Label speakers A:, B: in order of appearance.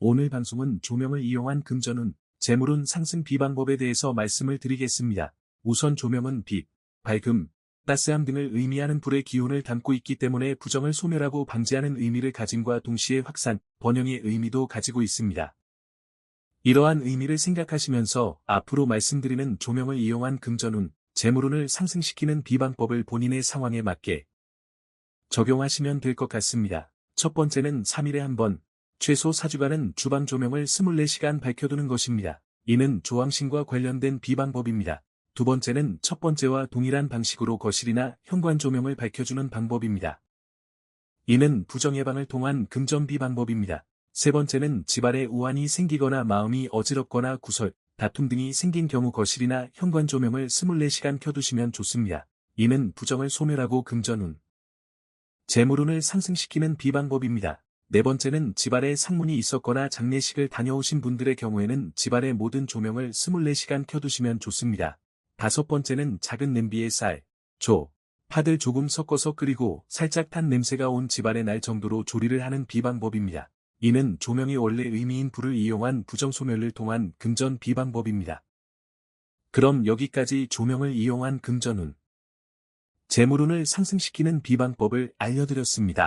A: 오늘 방송은 조명을 이용한 금전운, 재물운 상승 비방법에 대해서 말씀을 드리겠습니다. 우선 조명은 빛, 밝음, 따스함 등을 의미하는 불의 기운을 담고 있기 때문에 부정을 소멸하고 방지하는 의미를 가짐과 동시에 확산, 번영의 의미도 가지고 있습니다. 이러한 의미를 생각하시면서 앞으로 말씀드리는 조명을 이용한 금전운, 재물운을 상승시키는 비방법을 본인의 상황에 맞게 적용하시면 될 것 같습니다. 첫 번째는 3일에 한 번, 최소 4주간은 주방 조명을 24시간 밝혀두는 것입니다. 이는 조왕신과 관련된 비방법입니다. 두 번째는 첫 번째와 동일한 방식으로 거실이나 현관 조명을 밝혀주는 방법입니다. 이는 부정 예방을 통한 금전비 방법입니다. 세 번째는 집안에 우환이 생기거나 마음이 어지럽거나 구설, 다툼 등이 생긴 경우 거실이나 현관 조명을 24시간 켜두시면 좋습니다. 이는 부정을 소멸하고 금전운, 재물운을 상승시키는 비방법입니다. 네 번째는 집안에 상문이 있었거나 장례식을 다녀오신 분들의 경우에는 집안의 모든 조명을 24시간 켜두시면 좋습니다. 다섯 번째는 작은 냄비에 쌀, 조, 파들 조금 섞어서 끓이고 살짝 탄 냄새가 온 집안에 날 정도로 조리를 하는 비방법입니다. 이는 조명이 원래 의미인 불을 이용한 부정소멸을 통한 금전 비방법입니다. 그럼 여기까지 조명을 이용한 금전운, 재물운을 상승시키는 비방법을 알려드렸습니다.